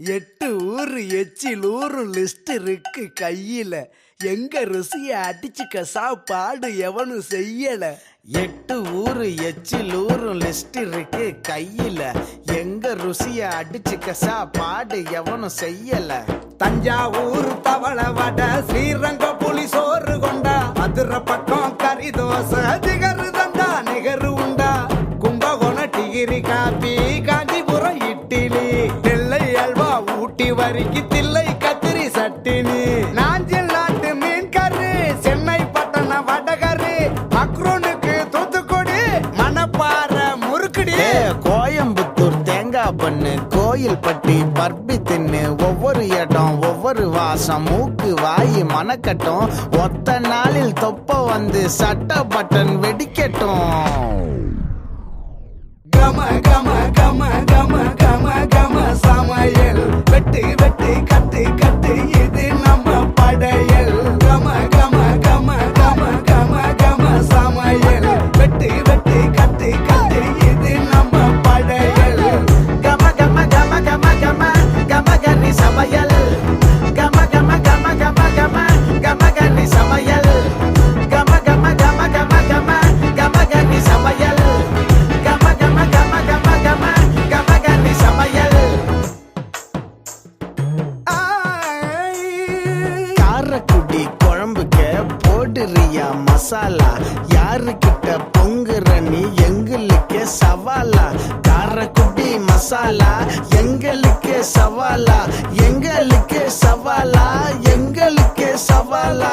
எட்டு ஊரு எச்சில் ஊரு லிஸ்ட் இருக்கு கையில. எங்க ருசிய அடிச்சுக்க சாப்பாடு எவனும் செய்யல. எட்டு ஊரு எச்சில் ஊரு லிஸ்ட் இருக்கு கையில. எங்க ருசிய அடிச்சுக்க சாப்பாடு எவனும் செய்யல. தஞ்சாவூர் தவள வடை ஸ்ரீரங்க புலி சோறு கொண்டா. மதுரை பக்கம் கறி தோசை திகரு தண்டா நிகரு உண்டா. கும்பகோண டிகிரி காப்பி ஊட்டி தில்லை கத்திரி சட்டினி. நாஞ்சில் நாட்டு மீன் கறி சென்னை பட்டண வடகரு மக்ரோனுக்கு தூத்துக்குடி மணப்பாற முறுக்குடி. கோயம்புத்தூர் தேங்காய் பண்ணு கோயில் பட்டி பர்பி தின்னு ஒவ்வொரு இடம் ஒவ்வொரு வாசம் மூக்கு வாய் மணக்கட்டும் ஒத்த நாளில் தொப்ப வந்து சட்ட பட்டன் வெடிக்கட்டும். வெட்டு கட்டு இது நம்ம படையல் கம கம கம கம கம கம கன்னி சமையல் கம கம கம கம கம கம கன்னி சமையல் கம கம கம கம கம கம கன்னி சமையல் கம கம கம கம கம கம கன்னி சமையல் காரக்குடி போடுறியா மசாலா யாருக்கிட்ட பொங்குற நீ சவாலா? காரக்குடி மசாலா? எங்களுக்கு சவாலா? எங்களுக்கு சவாலா? எங்களுக்கு சவாலா?